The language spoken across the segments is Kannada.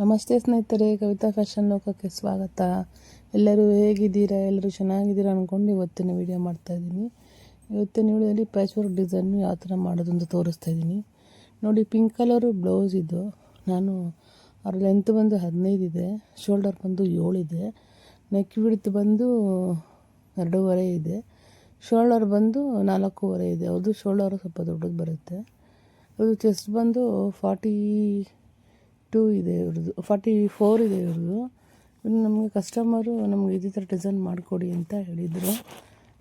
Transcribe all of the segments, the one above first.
ನಮಸ್ತೆ ಸ್ನೇಹಿತರೆ, ಕವಿತಾ ಫ್ಯಾಷನ್ ಲೋಕಕ್ಕೆ ಸ್ವಾಗತ. ಎಲ್ಲರೂ ಹೇಗಿದ್ದೀರಾ? ಎಲ್ಲರೂ ಚೆನ್ನಾಗಿದ್ದೀರಾ ಅಂದ್ಕೊಂಡು ಇವತ್ತಿನ ವಿಡಿಯೋ ಮಾಡ್ತಾಯಿದ್ದೀನಿ ಇವತ್ತಿನ ವಿಡಿಯೋದಲ್ಲಿ ಪ್ಯಾಚ್ ವರ್ಕ್ ಡಿಸೈನ್ ಯಾವ ಥರ ಮಾಡೋದು ಅಂತ ತೋರಿಸ್ತಾ ಇದ್ದೀನಿ. ನೋಡಿ ಪಿಂಕ್ ಕಲರು ಬ್ಲೌಸ್ ಇದು. ನಾನು ಅವ್ರ ಲೆಂತ್ ಬಂದು ಹದಿನೈದು ಇದೆ ಶೋಲ್ಡರ್ ಬಂದು ಏಳಿದೆ ನೆಕ್ ವಿಡ್ತ್ ಬಂದು ಎರಡೂವರೆ ಇದೆ ಶೋಲ್ಡರ್ ಬಂದು ನಾಲ್ಕೂವರೆ ಇದೆ. ಅದು ಶೋಲ್ಡರು ಸ್ವಲ್ಪ ದೊಡ್ಡದು ಬರುತ್ತೆ. ಅದು ಚೆಸ್ಟ್ ಬಂದು ಫಾರ್ಟಿ ಟೂ ಇದೆ ಇವ್ರದ್ದು, ಫಾರ್ಟಿ ಫೋರ್ ಇದೆ ಇವ್ರದ್ದು. ನಮಗೆ ಕಸ್ಟಮರು ನಮಗೆ ಇದೇ ಥರ ಡಿಸೈನ್ ಮಾಡಿಕೊಡಿ ಅಂತ ಹೇಳಿದರು.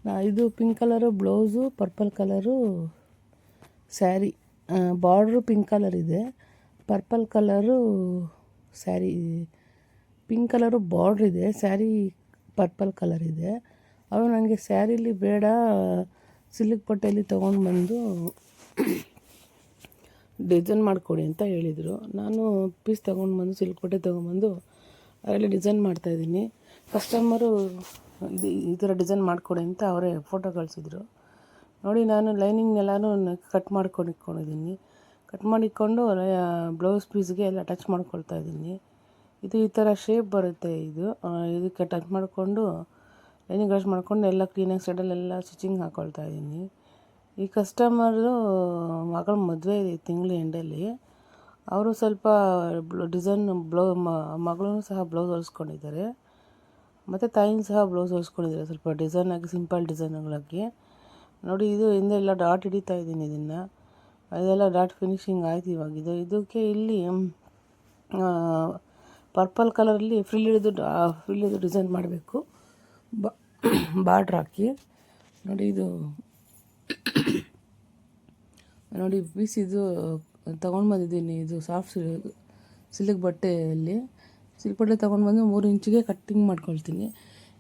ನಾ ಇದು pink colour, blouse, purple colour, sari border pink colour ಇದೆ. Purple colour, sari, pink colour border ಇದೆ, ಸ್ಯಾರಿ ಪರ್ಪಲ್ ಕಲರ್ ಇದೆ. ಅವು ನನಗೆ ಸ್ಯಾರಿಲಿ ಬೇಡ, ಸಿಲ್ಕ್ ಬಟ್ಟೆಯಲ್ಲಿ ತೊಗೊಂಡು ಬಂದು ಡಿಸೈನ್ ಮಾಡಿಕೊಡಿ ಅಂತ ಹೇಳಿದರು. ನಾನು ಪೀಸ್ ತೊಗೊಂಡು ಬಂದು ಸಿಲ್ಕೋಟೆ ತೊಗೊಂಬಂದು ಅದರಲ್ಲಿ ಡಿಸೈನ್ ಮಾಡ್ತಾಯಿದ್ದೀನಿ ಕಸ್ಟಮರು ಈ ಥರ ಡಿಸೈನ್ ಮಾಡಿಕೊಡಿ ಅಂತ ಅವರೇ ಫೋಟೋ ಕಳಿಸಿದ್ರು. ನೋಡಿ, ನಾನು ಲೈನಿಂಗ್ನೆಲ್ಲನೂ ಕಟ್ ಮಾಡ್ಕೊಂಡು ಇಟ್ಕೊಂಡಿದ್ದೀನಿ. ಕಟ್ ಮಾಡಿಕೊಂಡು ಬ್ಲೌಸ್ ಪೀಸ್ಗೆ ಎಲ್ಲ ಅಟ್ಯಾಚ್ ಮಾಡ್ಕೊಳ್ತಾ ಇದ್ದೀನಿ. ಇದು ಈ ಥರ ಶೇಪ್ ಬರುತ್ತೆ ಇದು. ಇದಕ್ಕೆ ಟಚ್ ಮಾಡಿಕೊಂಡು ಲೈನಿಂಗ್ ಅಟ್ಯಾಚ್ ಮಾಡ್ಕೊಂಡು ಎಲ್ಲ ಕ್ಲೀನಾಗಿ ಸೈಡಲ್ಲೆಲ್ಲ ಸ್ಟಿಚಿಂಗ್ ಹಾಕ್ಕೊಳ್ತಾ ಇದ್ದೀನಿ. ಈ ಕಸ್ಟಮರು ಮಗಳ ಮದುವೆ ಇದೆ ಈ ತಿಂಗಳು ಎಂಡಲ್ಲಿ ಅವರು ಸ್ವಲ್ಪ ಡಿಸೈನ್ ಬ್ಲೌ ಮಗಳೂ ಸಹ ಬ್ಲೌಸ್ ಹೊಲಿಸ್ಕೊಂಡಿದ್ದಾರೆ. ಮತ್ತು ತಾಯಿನ ಸಹ ಬ್ಲೌಸ್ ಹೊಲಿಸ್ಕೊಂಡಿದ್ದಾರೆ ಸ್ವಲ್ಪ ಡಿಸೈನ್ ಆಗಿ ಸಿಂಪಲ್ ಡಿಸೈನ್ಗಳಾಗಿ ನೋಡಿ, ಇದು ಹಿಂದೆ ಎಲ್ಲ ಡಾಟ್ ಹಿಡಿತಾ ಇದ್ದೀನಿ ಇದನ್ನು. ಅದೆಲ್ಲ ಡಾಟ್ ಫಿನಿಶಿಂಗ್ ಆಯ್ತು ಇವಾಗ. ಇದು, ಇದಕ್ಕೆ ಇಲ್ಲಿ ಪರ್ಪಲ್ ಕಲರಲ್ಲಿ ಫ್ರಿಲ್ ಹಿಡಿದು ಫ್ರಿಲ್ ಹಿಡಿದು ಡಿಸೈನ್ ಮಾಡಬೇಕು. ಬಾರ್ಡ್ರ್ ಹಾಕಿ. ನೋಡಿ, ಇದು ನೋಡಿ ಪೀಸ್ ಇದು ತೊಗೊಂಡು ಬಂದಿದ್ದೀನಿ ಇದು ಸಾಫ್ಟ್ ಸಿಲ್ಕ್ ಬಟ್ಟೆಯಲ್ಲಿ. ಸಿಲ್ಕ್ ಬಟ್ಟೆ ತೊಗೊಂಡು ಬಂದು ಮೂರು ಇಂಚಿಗೆ ಕಟ್ಟಿಂಗ್ ಮಾಡ್ಕೊಳ್ತೀನಿ.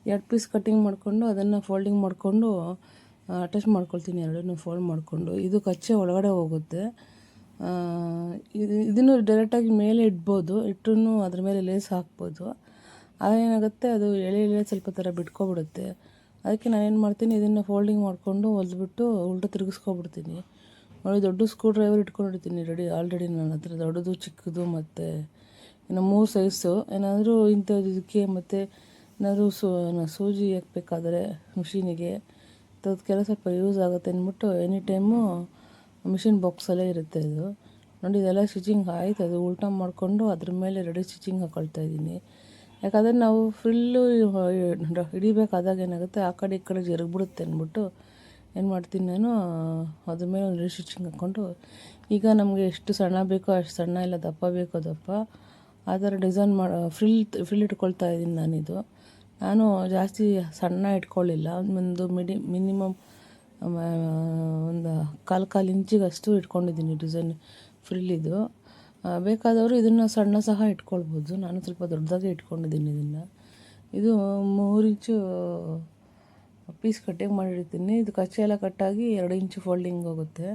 ಎರಡು ಪೀಸ್ ಕಟ್ಟಿಂಗ್ ಮಾಡಿಕೊಂಡು ಅದನ್ನು ಫೋಲ್ಡಿಂಗ್ ಮಾಡಿಕೊಂಡು ಅಟ್ಯಾಚ್ ಮಾಡ್ಕೊಳ್ತೀನಿ ಎರಡನ್ನು ಫೋಲ್ಡ್ ಮಾಡಿಕೊಂಡು. ಇದು ಕಚ್ಚೆ ಒಳಗಡೆ ಹೋಗುತ್ತೆ. ಇದು, ಇದನ್ನು ಡೈರೆಕ್ಟಾಗಿ ಮೇಲೆ ಇಡ್ಬೋದು ಇಟ್ಟರೂ ಅದ್ರ ಮೇಲೆ ಲೇಸ್ ಹಾಕ್ಬೋದು. ಅದೇನಾಗುತ್ತೆ, ಅದು ಎಳೆ ಎಳೆ ಸ್ವಲ್ಪ ಥರ ಬಿಟ್ಕೊಬಿಡುತ್ತೆ. ಅದಕ್ಕೆ ನಾನೇನು ಮಾಡ್ತೀನಿ, ಇದನ್ನು ಫೋಲ್ಡಿಂಗ್ ಮಾಡಿಕೊಂಡು ಹೊಲಿದ್ಬಿಟ್ಟು ಉಲ್ಟ ತಿರುಗಿಸ್ಕೊಬಿಡ್ತೀನಿ. ನೋಡಿ ದೊಡ್ಡ ಸ್ಕ್ರೂ ಡ್ರೈವರ್ ಇಟ್ಕೊಂಡಿರ್ತೀನಿ ರೆಡಿ ಆಲ್ರೆಡಿ ನನ್ನ ಹತ್ರ. ದೊಡ್ಡದು, ಚಿಕ್ಕದು ಮತ್ತು ಇನ್ನು ಮೂರು ಸೈಜು ಏನಾದರೂ ಇಂಥದ್ದು ಇದಕ್ಕೆ ಮತ್ತು ಏನಾದರೂ ಸೂಜಿ ಹಾಕ್ಬೇಕಾದ್ರೆ ಮಿಷಿನಿಗೆ ಇಂಥದ್ದಕ್ಕೆಲ್ಲ ಸ್ವಲ್ಪ ಯೂಸ್ ಆಗುತ್ತೆ ಅಂದ್ಬಿಟ್ಟು ಎನಿ ಟೈಮು ಮಿಷಿನ್ ಬಾಕ್ಸಲ್ಲೇ ಇರುತ್ತೆ ಇದು. ನೋಡಿ, ಇದೆಲ್ಲ ಸ್ಟಿಚಿಂಗ್ ಆಯ್ತು. ಅದು ಉಲ್ಟಾ ಮಾಡಿಕೊಂಡು ಅದ್ರ ಮೇಲೆ ರೆಡಿ ಸ್ಟಿಚಿಂಗ್ ಹಾಕೊಳ್ತಾ ಇದ್ದೀನಿ. ಯಾಕಂದರೆ ನಾವು ಫುಲ್ಲು ಹಿಡಿಬೇಕಾದಾಗ ಏನಾಗುತ್ತೆ, ಆ ಕಡೆ ಈ ಕಡೆ ಜರುಗ್ಬಿಡುತ್ತೆ ಅಂದ್ಬಿಟ್ಟು ಏನು ಮಾಡ್ತೀನಿ ನಾನು, ಅದ್ರ ಮೇಲೆ ಒಂದು ರೆಡಿ ಸ್ಟಿಚಿಂಗ್ ಹಾಕ್ಕೊಂಡು, ಈಗ ನಮಗೆ ಎಷ್ಟು ಸಣ್ಣ ಬೇಕೋ ಅಷ್ಟು ಸಣ್ಣ ಇಲ್ಲ, ದಪ್ಪ ಬೇಕೋ ದಪ್ಪ, ಆ ಥರ ಡಿಸೈನ್ ಮಾಡಿ ಫ್ರಿಲ್ ಫ್ರಿಲ್ ಇಟ್ಕೊಳ್ತಾ ಇದ್ದೀನಿ ನಾನಿದು ನಾನು ಜಾಸ್ತಿ ಸಣ್ಣ ಇಟ್ಕೊಳ್ಳಿಲ್ಲ ಒಂದು ಮಿಡಿ ಮಿನಿಮಮ್ ಒಂದು ಕಾಲು ಕಾಲು ಇಂಚಿಗಷ್ಟು ಇಟ್ಕೊಂಡಿದ್ದೀನಿ ಡಿಸೈನ್ ಫ್ರಿಲ್ ಇದು. ಬೇಕಾದವರು ಇದನ್ನು ಸಣ್ಣ ಸಹ ಇಟ್ಕೊಳ್ಬೋದು, ನಾನು ಸ್ವಲ್ಪ ದೊಡ್ಡದಾಗೆ ಇಟ್ಕೊಂಡಿದ್ದೀನಿ ಇದನ್ನು. ಇದು ಮೂರು ಇಂಚು ಪೀಸ್ ಕಟ್ಟಿಂಗ್ ಮಾಡಿರ್ತೀನಿ. ಇದು ಕಚ್ಚೆ ಎಲ್ಲ ಕಟ್ಟಾಗಿ ಎರಡು ಇಂಚು ಫೋಲ್ಡಿಂಗ್ ಹೋಗುತ್ತೆ.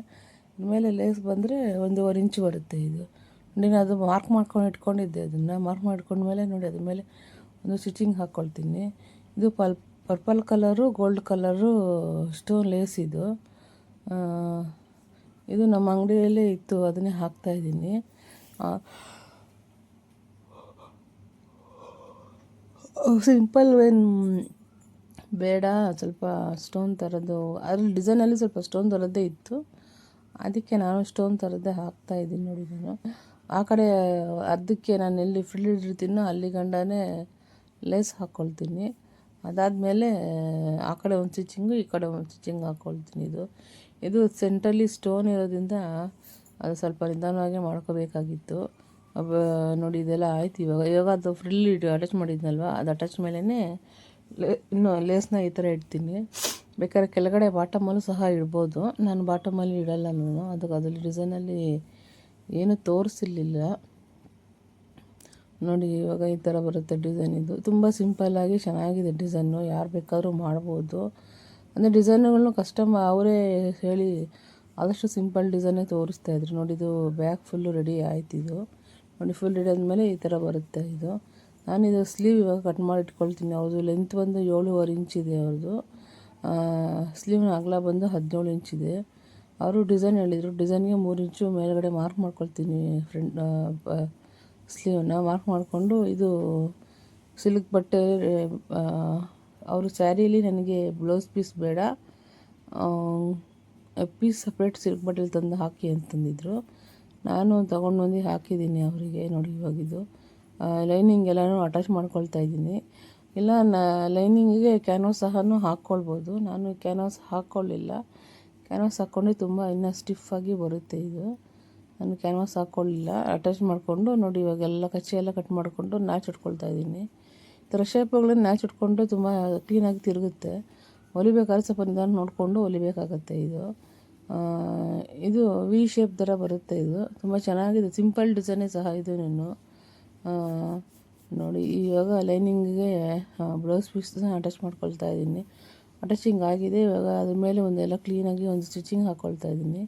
ಮೇಲೆ ಲೇಸ್ ಬಂದರೆ ಒಂದೂವರೆ ಇಂಚು ಬರುತ್ತೆ ಇದು. ನಾನು ಅದು ಮಾರ್ಕ್ ಮಾಡ್ಕೊಂಡು ಇಟ್ಕೊಂಡಿದ್ದೆ ಅದನ್ನು. ಮಾರ್ಕ್ ಮಾಡ್ಕೊಂಡ್ಮೇಲೆ ನೋಡಿ, ಅದ್ರ ಮೇಲೆ ಒಂದು ಸ್ಟಿಚಿಂಗ್ ಹಾಕ್ಕೊಳ್ತೀನಿ ಇದು ಪಲ್ purple colour gold colour stone lace ಇದು. ಇದು ನಮ್ಮ ಅಂಗಡಿಯಲ್ಲೇ ಇತ್ತು. ಅದನ್ನೇ ಹಾಕ್ತಾಯಿದ್ದೀನಿ ಸಿಂಪಲ್ ಏನು ಬೇಡ, ಸ್ವಲ್ಪ ಸ್ಟೋನ್ ಥರದ್ದು ಅದ್ರಲ್ಲಿ ಡಿಸೈನಲ್ಲಿ ಸ್ವಲ್ಪ ಸ್ಟೋನ್ ಥರದ್ದೇ ಇತ್ತು. ಅದಕ್ಕೆ ನಾನು ಸ್ಟೋನ್ ಥರದ್ದೇ ಹಾಕ್ತಾ ಇದ್ದೀನಿ ನೋಡಿ ನಾನು. ಆ ಕಡೆ ಅದಕ್ಕೆ ನಾನು ಎಲ್ಲಿ ಫ್ರಿಲ್ ಇಟ್ಟಿರ್ತೀನೋ ಅಲ್ಲಿ ಗಂಡನೇ ಲೇಸ್ ಹಾಕ್ಕೊಳ್ತೀನಿ ಅದಾದಮೇಲೆ, ಆ ಕಡೆ ಒಂದು ಸ್ಟಿಚಿಂಗು ಈ ಕಡೆ ಒಂದು ಸ್ಟಿಚಿಂಗ್ ಹಾಕ್ಕೊಳ್ತೀನಿ ಇದು. ಇದು ಸೆಂಟ್ರಲ್ಲಿ ಸ್ಟೋನ್ ಇರೋದ್ರಿಂದ ಅದು ಸ್ವಲ್ಪ ನಿಧಾನವಾಗಿ ಮಾಡ್ಕೋಬೇಕಾಗಿತ್ತು. ನೋಡಿ ಇದೆಲ್ಲ ಆಯ್ತು ಇವಾಗ. ಇವಾಗ ಅದು ಫ್ರಿಲ್ ಇಟ್ಟು ಅಟ್ಯಾಚ್ ಮಾಡಿದ್ನಲ್ವ? ಅದು ಅಟ್ಯಾಚ್ ಮೇಲೇ ಇನ್ನು ಲೇಸ್ನ ಈ ಥರ ಇಡ್ತೀನಿ. ಬೇಕಾದ್ರೆ ಕೆಳಗಡೆ ಬಾಟಮಲ್ಲೂ ಸಹ ಇಡ್ಬೋದು. ನಾನು ಬಾಟಮಲ್ಲಿ ಇಡಲ್ಲ ನಾನು. ಅದಕ್ಕೆ ಅದರಲ್ಲಿ ಡಿಸೈನಲ್ಲಿ ಏನೂ ತೋರಿಸಿರ್ಲಿಲ್ಲ. ನೋಡಿ, ಇವಾಗ ಈ ಥರ ಬರುತ್ತೆ ಡಿಸೈನ್ ಇದು. ತುಂಬ ಸಿಂಪಲ್ಲಾಗಿ ಚೆನ್ನಾಗಿದೆ ಡಿಸೈನು ಯಾರು ಬೇಕಾದರೂ ಮಾಡ್ಬೋದು. ಅಂದರೆ ಡಿಸೈನುಗಳನ್ನು ಕಸ್ಟಮ್ ಅವರೇ ಹೇಳಿ ಆದಷ್ಟು ಸಿಂಪಲ್ ಡಿಸೈನೇ ತೋರಿಸ್ತಾ ಇದ್ರು. ನೋಡಿ, ಇದು ಬ್ಯಾಗ್ ಫುಲ್ಲು ರೆಡಿ ಆಯ್ತು ಇದು. ನೋಡಿ ಫುಲ್ ರೆಡಿ ಆದಮೇಲೆ ಈ ಥರ ಬರುತ್ತೆ ಇದು. ನಾನಿದು ಸ್ಲೀವ್ ಇವಾಗ ಕಟ್ ಮಾಡಿ ಇಟ್ಕೊಳ್ತೀನಿ ಅವ್ರದ್ದು ಲೆಂತ್ ಬಂದು ಏಳುವರೆ ಇಂಚ್ ಇದೆ ಅವ್ರದ್ದು ಸ್ಲೀವ್ನ ಅಗಲ ಬಂದು ಹದಿನೇಳು ಇಂಚಿದೆ ಅವರು ಡಿಸೈನ್ ಹೇಳಿದರು. ಡಿಸೈನ್ಗೆ ಮೂರು ಇಂಚು ಮೇಲ್ಗಡೆ ಮಾರ್ಕ್ ಮಾಡ್ಕೊಳ್ತೀನಿ ಫ್ರೆಂಡ್ ಸ್ಲೀವನ್ನ ಮಾರ್ಕ್ ಮಾಡಿಕೊಂಡು ಇದು ಸಿಲ್ಕ್ ಬಟ್ಟೆ ಅವರು ಸ್ಯಾರಿಯಲ್ಲಿ ನನಗೆ ಬ್ಲೌಸ್ ಪೀಸ್ ಬೇಡ. ಪೀಸ್ ಸಪ್ರೇಟ್ ಸಿಲ್ಕ್ ಬಟ್ಟೆಲಿ ತಂದು ಹಾಕಿ ಅಂತಂದಿದ್ರು. ನಾನು ತೊಗೊಂಡು ಬಂದು ಹಾಕಿದ್ದೀನಿ ಅವರಿಗೆ ನೋಡಿ ಇವಾಗಿದು. ಲೈನಿಂಗ್ ಎಲ್ಲನೂ ಅಟ್ಯಾಚ್ ಮಾಡ್ಕೊಳ್ತಾ ಇದ್ದೀನಿ. ಇಲ್ಲ, ನ ಲೈನಿಂಗಿಗೆ ಕ್ಯಾನ್ವಾಸ್ ಸಹ ಹಾಕ್ಕೊಳ್ಬೋದು. ನಾನು ಕ್ಯಾನ್ವಾಸ್ ಹಾಕ್ಕೊಳ್ಳಿಲ್ಲ ಕ್ಯಾನ್ವಾಸ್ ಹಾಕ್ಕೊಂಡ್ರೆ ತುಂಬ ಇನ್ನೂ ಸ್ಟಿಫಾಗಿ ಬರುತ್ತೆ ಇದು. ನಾನು ಕ್ಯಾನ್ವಾಸ್ ಹಾಕ್ಕೊಳ್ಳಿಲ್ಲ ಅಟ್ಯಾಚ್ ಮಾಡಿಕೊಂಡು ನೋಡಿ, ಇವಾಗೆಲ್ಲ ಕಚ್ಚಿ ಎಲ್ಲ ಕಟ್ ಮಾಡಿಕೊಂಡು ನಾಚ್ ಇಟ್ಕೊಳ್ತಾ ಇದ್ದೀನಿ. ಈ ಥರ ಶೇಪ್ಗಳನ್ನ ನಾಚ್ ಇಟ್ಕೊಂಡ್ರೆ ತುಂಬ ಕ್ಲೀನಾಗಿ ತಿರುಗುತ್ತೆ. ಹೊಲಿಬೇಕಾದ್ರೆ ಸ್ವಲ್ಪ ನಿಧಾನ ನೋಡಿಕೊಂಡು ಹೊಲಿಬೇಕಾಗತ್ತೆ ಇದು. ಇದು ವಿ ಶೇಪ್ ಥರ ಬರುತ್ತೆ ಇದು. ತುಂಬ ಚೆನ್ನಾಗಿದೆ. ಸಿಂಪಲ್ ಡಿಸೈನೇ ಸಹ ಇದು ನೀನು. ನೋಡಿ, ಇವಾಗ ಲೈನಿಂಗಿಗೆ ಬ್ಲೌಸ್ ಪೀಸ್ ಅಟ್ಯಾಚ್ ಮಾಡ್ಕೊಳ್ತಾ ಇದ್ದೀನಿ. ಅಟ್ಯಾಚಿಂಗ್ ಆಗಿದೆ, ಇವಾಗ ಅದ್ರ ಮೇಲೆ ಒಂದೆಲ್ಲ ಕ್ಲೀನಾಗಿ ಒಂದು ಸ್ಟಿಚಿಂಗ್ ಹಾಕ್ಕೊಳ್ತಾ ಇದ್ದೀನಿ.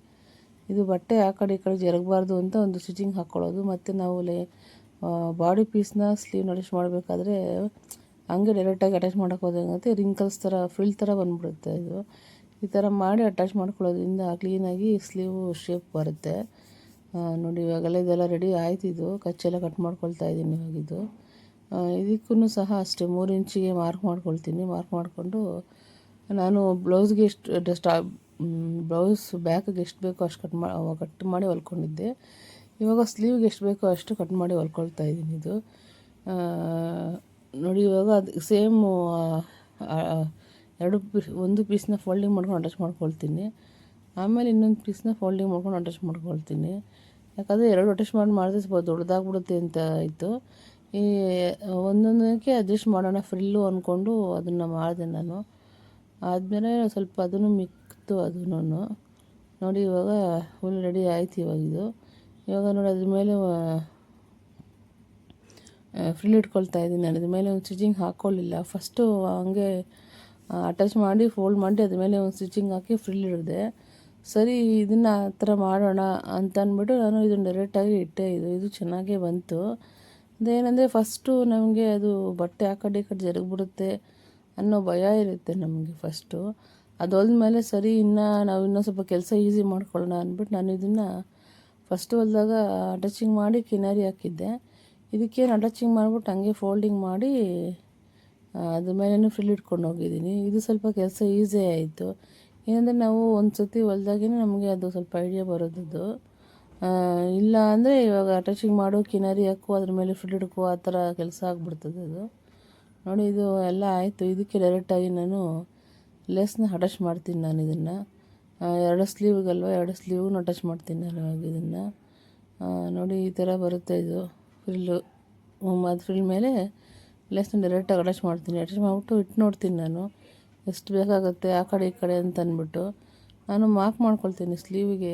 ಇದು ಬಟ್ಟೆ ಆ ಕಡೆ ಈ ಕಡೆ ಜರಗಬಾರ್ದು ಅಂತ ಒಂದು ಸ್ಟಿಚಿಂಗ್ ಹಾಕ್ಕೊಳ್ಳೋದು ಮತ್ತು ನಾವು ಲೈ ಬಾಡಿ ಪೀಸ್ನ ಸ್ಲೀವ್ ಅಟ್ಯಾಚ್ ಮಾಡಬೇಕಾದ್ರೆ ಹಂಗೆ ಡೈರೆಕ್ಟಾಗಿ ಅಟ್ಯಾಚ್ ಮಾಡೋಕೆ ಹೋದಂಗತ್ತೆ ರಿಂಕಲ್ಸ್ ಥರ ಫ್ರಿಲ್ ಥರ ಬಂದುಬಿಡುತ್ತೆ ಇದು. ಈ ಥರ ಮಾಡಿ ಅಟ್ಯಾಚ್ ಮಾಡ್ಕೊಳ್ಳೋದ್ರಿಂದ ಕ್ಲೀನಾಗಿ ಸ್ಲೀವ್ ಶೇಪ್ ಬರುತ್ತೆ. ನೋಡಿ ಇವಾಗಲೇ ಇದೆಲ್ಲ ರೆಡಿ ಆಯ್ತಿದ್ದು ಕಚ್ಚೆಲ್ಲ ಕಟ್ ಮಾಡ್ಕೊಳ್ತಾ ಇದ್ದೀನಿ ಇವಾಗಿದ್ದು. ಇದಕ್ಕೂ ಸಹ ಅಷ್ಟೇ, ಮೂರು ಇಂಚಿಗೆ ಮಾರ್ಕ್ ಮಾಡ್ಕೊಳ್ತೀನಿ. ಮಾರ್ಕ್ ಮಾಡಿಕೊಂಡು ನಾನು ಬ್ಲೌಸ್ಗೆ ಎಷ್ಟು ಡಸ್ಟ್ ಬ್ಲೌಸ್ ಬ್ಯಾಕಿಗೆ ಎಷ್ಟು ಬೇಕೋ ಅಷ್ಟು ಕಟ್ ಮಾ ಕಟ್ ಮಾಡಿ ಹೊಲ್ಕೊಂಡಿದ್ದೆ. ಇವಾಗ ಸ್ಲೀವ್ಗೆ ಎಷ್ಟು ಬೇಕೋ ಅಷ್ಟು ಕಟ್ ಮಾಡಿ ಹೊಲ್ಕೊಳ್ತಾ ಇದ್ದೀನಿ ಇದು. ನೋಡಿ, ಇವಾಗ ಅದು ಸೇಮು ಎರಡು ಪೀಸ್ ಒಂದು ಪೀಸ್ನ ಫೋಲ್ಡಿಂಗ್ ಮಾಡ್ಕೊಂಡು ಅಟ್ಯಾಚ್ ಮಾಡ್ಕೊಳ್ತೀನಿ. ಆಮೇಲೆ ಇನ್ನೊಂದು ಪೀಸ್ನ ಫೋಲ್ಡಿಂಗ್ ಮಾಡ್ಕೊಂಡು ಅಟ್ಯಾಚ್ ಮಾಡ್ಕೊಳ್ತೀನಿ. ಯಾಕಂದರೆ ಎರಡು ಅಟ್ಯಾಚ್ ಮಾಡಿ ಮಾಡಿದ್ರೆ ಸ್ವಲ್ಪ ದೊಡ್ಡದಾಗ್ಬಿಡುತ್ತೆ ಅಂತ ಇತ್ತು. ಈ, ಒಂದೊಂದಕ್ಕೆ ಅಡ್ಜಸ್ಟ್ ಮಾಡೋಣ ಫ್ರಿಲ್ಲು ಅಂದ್ಕೊಂಡು ಅದನ್ನು ಮಾಡಿದೆ ನಾನು. ಆದಮೇಲೆ ಸ್ವಲ್ಪ ಅದನ್ನು ಮಿಕ್ತು ಅದನ್ನು ನೋಡಿ ಇವಾಗ ಫುಲ್ ರೆಡಿ ಆಯ್ತು ಇವಾಗ ಇದು. ಇವಾಗ ನೋಡಿ ಅದ್ರ ಮೇಲೆ ಫ್ರಿಲ್ ಇಟ್ಕೊಳ್ತಾ ಇದ್ದೀನಿ ನಾನು. ಅದ್ರ ಮೇಲೆ ಒಂದು ಸ್ಟಿಚಿಂಗ್ ಹಾಕ್ಕೊಳ್ಳಿಲ್ಲ ಫಸ್ಟು ಹಂಗೆ ಅಟ್ಯಾಚ್ ಮಾಡಿ ಫೋಲ್ಡ್ ಮಾಡಿ ಅದ್ರ ಮೇಲೆ ಒಂದು ಸ್ಟಿಚಿಂಗ್ ಹಾಕಿ ಫ್ರಿಲ್ ಹಿಡಿದೆ ಸರಿ, ಇದನ್ನು ಆ ಥರ ಮಾಡೋಣ ಅಂತ ಅಂದ್ಬಿಟ್ಟು ನಾನು ಇದನ್ನು ಡೈರೆಕ್ಟಾಗಿ ಇಟ್ಟೆ. ಇದು ಇದು ಚೆನ್ನಾಗೇ ಬಂತು. ಅದೇನೆಂದರೆ ಫಸ್ಟು ನಮಗೆ ಅದು ಬಟ್ಟೆ ಆ ಕಡೆ ಈ ಕಡೆ ಜರುಗಿಬಿಡುತ್ತೆ ಅನ್ನೋ ಭಯ ಇರುತ್ತೆ ನಮಗೆ ಫಸ್ಟು ಮೇಲೆ ಸರಿ, ಇನ್ನೂ ನಾವು ಇನ್ನೂ ಸ್ವಲ್ಪ ಕೆಲಸ ಈಸಿ ಮಾಡ್ಕೊಳ್ಳೋಣ ಅಂದ್ಬಿಟ್ಟು ನಾನು ಇದನ್ನು ಫಸ್ಟ್ ಹೊಲ್ದಾಗ ಅಟಚಿಂಗ್ ಮಾಡಿ ಕಿನಾರಿ ಹಾಕಿದ್ದೆ. ಇದಕ್ಕೇನು ಅಟಚಿಂಗ್ ಮಾಡಿಬಿಟ್ಟು ಹಂಗೆ ಫೋಲ್ಡಿಂಗ್ ಮಾಡಿ ಅದ್ರ ಮೇಲೇ ಫ್ರಿಲ್ ಇಟ್ಕೊಂಡು ಹೋಗಿದ್ದೀನಿ. ಇದು ಸ್ವಲ್ಪ ಕೆಲಸ ಈಸಿ ಆಯಿತು. ಏನಂದರೆ ನಾವು ಒಂದು ಸತಿ ಹೊಲ್ದಾಗೇ ನಮಗೆ ಅದು ಸ್ವಲ್ಪ ಐಡಿಯಾ ಬರೋದದು ಇಲ್ಲ ಅಂದರೆ ಇವಾಗ ಅಟ್ಯಾಚಿಂಗ್ ಮಾಡು ಕಿನರಿ ಹಾಕು, ಅದ್ರ ಮೇಲೆ ಫುಡ್ ಹಿಡ್ಕೋ, ಆ ಥರ ಕೆಲಸ ಆಗ್ಬಿಡ್ತದೆ ಅದು. ನೋಡಿ, ಇದು ಎಲ್ಲ ಆಯಿತು. ಇದಕ್ಕೆ ಡೈರೆಕ್ಟಾಗಿ ನಾನು ಲೆಸ್ನ ಅಟ್ಯಾಚ್ ಮಾಡ್ತೀನಿ ನಾನು ಇದನ್ನು. ಎರಡು ಸ್ಲೀವ್ಗಲ್ವ ಎರಡು ಸ್ಲೀವ್ನ ಅಟ್ಯಾಚ್ ಮಾಡ್ತೀನಿ ನಾನು ಇದನ್ನು. ನೋಡಿ, ಈ ಥರ ಬರುತ್ತೆ ಇದು ಫ್ರಿಲ್ಲು ಅದು ಫ್ರಿಲ್ ಮೇಲೆ ಲೆಸ್ನ ಡೈರೆಕ್ಟಾಗಿ ಅಟ್ಯಾಚ್ ಮಾಡ್ತೀನಿ. ಅಟ್ಯಾಚ್ ಮಾಡಿಬಿಟ್ಟು ಇಟ್ಟು ನೋಡ್ತೀನಿ ನಾನು. ಎಷ್ಟು ಬೇಕಾಗುತ್ತೆ ಆ ಕಡೆ ಈ ಕಡೆ ಅಂತ ಅಂದ್ಬಿಟ್ಟು ನಾನು ಮಾರ್ಕ್ ಮಾಡ್ಕೊಳ್ತೀನಿ ಸ್ಲೀವಿಗೆ.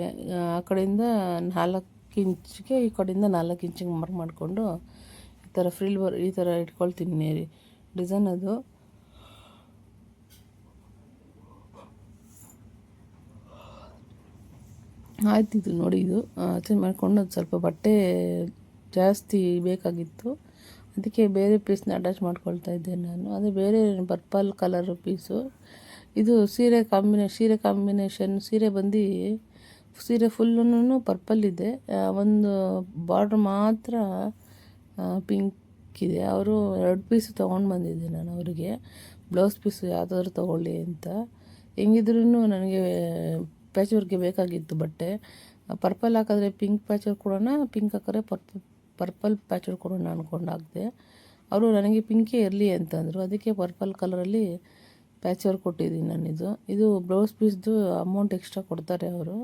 ಆ ಕಡೆಯಿಂದ ನಾಲ್ಕು ಇಂಚಿಗೆ, ಈ ಕಡೆಯಿಂದ ನಾಲ್ಕು ಇಂಚಿಗೆ ಮಾರ್ಕ್ ಮಾಡಿಕೊಂಡು ಈ ಥರ ಫ್ರಿಲ್ ಬರ್, ಈ ಥರ ಇಟ್ಕೊಳ್ತೀನಿ ಡಿಸೈನ್ ಅದು. ಆಯ್ತಿದ್ದು ನೋಡಿ ಇದು. ಚೇಂಜ್ ಮಾಡಿಕೊಂಡು ಸ್ವಲ್ಪ ಬಟ್ಟೆ ಜಾಸ್ತಿ ಬೇಕಾಗಿತ್ತು. ಅದಕ್ಕೆ ಬೇರೆ ಪೀಸ್ನ ಅಟ್ಯಾಚ್ ಮಾಡ್ಕೊಳ್ತಾ ಇದ್ದೆ ನಾನು. ಅದು ಬೇರೆ ಪರ್ಪಲ್ ಕಲರ್ ಪೀಸು ಇದು ಸೀರೆ ಕಾಂಬಿನೇ ಸೀರೆ ಕಾಂಬಿನೇಷನ್ ಸೀರೆ ಬಂದು ಸೀರೆ ಫುಲ್ಲೂ ಪರ್ಪಲ್ ಇದೆ. ಒಂದು ಬಾರ್ಡ್ರ್ ಮಾತ್ರ ಪಿಂಕ್ ಇದೆ. ಅವರು ಎರಡು ಪೀಸ್ ತೊಗೊಂಡು ಬಂದಿದ್ದೆ ನಾನು ಅವರಿಗೆ. ಬ್ಲೌಸ್ ಪೀಸು ಯಾವುದಾದ್ರೂ ತೊಗೊಳ್ಳಿ ಅಂತ. ಹೆಂಗಿದ್ರೂ ನನಗೆ ಪ್ಯಾಚ್ ವರ್ಕ್ಗೆ ಬೇಕಾಗಿತ್ತು ಬಟ್ಟೆ. ಪರ್ಪಲ್ ಹಾಕಿದ್ರೆ ಪಿಂಕ್ ಪ್ಯಾಚ್ ವರ್ಕ್ ಪಿಂಕ್ ಹಾಕಿದ್ರೆ ಪರ್ಪಲ್ ಪರ್ಪಲ್ ಪ್ಯಾಚ್ ಕೊಡೋಣ ಅಂದ್ಕೊಂಡು ಹಾಕಿದೆ ಅವರು ನನಗೆ ಪಿಂಕೆ ಇರಲಿ ಅಂತಂದರು. ಅದಕ್ಕೆ ಪರ್ಪಲ್ ಕಲರಲ್ಲಿ ಪ್ಯಾಚ್ ವರ್ಕ್ ಕೊಟ್ಟಿದ್ದೀನಿ ನಾನಿದು. ಇದು ಬ್ಲೌಸ್ ಪೀಸ್ದು ಅಮೌಂಟ್ ಎಕ್ಸ್ಟ್ರಾ ಕೊಡ್ತಾರೆ ಅವರು.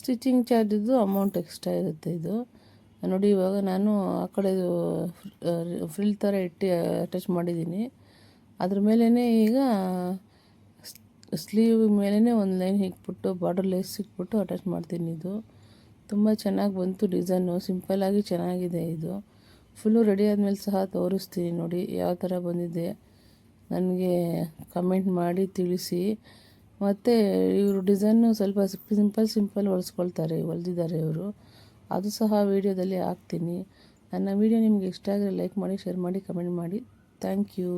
ಸ್ಟಿಚಿಂಗ್ ಚಾರ್ಜಿದ್ದು ಅಮೌಂಟ್ ಎಕ್ಸ್ಟ್ರಾ ಇರುತ್ತೆ ಇದು. ನೋಡಿ, ಇವಾಗ ನಾನು ಆ ಕಡೆ ಫ್ರಿಲ್ ಥರ ಇಟ್ಟು ಅಟ್ಯಾಚ್ ಮಾಡಿದ್ದೀನಿ. ಅದ್ರ ಮೇಲೇ ಈಗ ಸ್ಲೀವ್ ಮೇಲೇ ಒಂದು ಲೈನ್ ಇಕ್ಬಿಟ್ಟು ಬಾರ್ಡರ್ ಲೇಸ್ ಇಕ್ಬಿಟ್ಟು ಅಟ್ಯಾಚ್ ಮಾಡ್ತೀನಿ ಇದು. ತುಂಬ ಚೆನ್ನಾಗಿ ಬಂತು ಡಿಸೈನು. ಸಿಂಪಲ್ಲಾಗಿ ಚೆನ್ನಾಗಿದೆ ಇದು. ಫುಲ್ಲು ರೆಡಿ ಆದಮೇಲೆ ಸಹ ತೋರಿಸ್ತೀನಿ ನೋಡಿ ಯಾವ ಥರ ಬಂದಿದೆ. ನನಗೆ ಕಮೆಂಟ್ ಮಾಡಿ ತಿಳಿಸಿ. ಮತ್ತು ಇವರು ಡಿಸೈನು ಸ್ವಲ್ಪ ಸಿಂಪಲ್ ಸಿಂಪಲ್ ಹೊಲಿಸ್ಕೊಳ್ತಾರೆ, ಹೊಲ್ದಿದ್ದಾರೆ ಇವರು. ಅದು ಸಹ ವೀಡಿಯೋದಲ್ಲಿ ಹಾಕ್ತೀನಿ. ನನ್ನ ವೀಡಿಯೋ ನಿಮಗೆ ಇಷ್ಟ ಆದರೆ ಲೈಕ್ ಮಾಡಿ, ಶೇರ್ ಮಾಡಿ, ಕಮೆಂಟ್ ಮಾಡಿ. Thank you.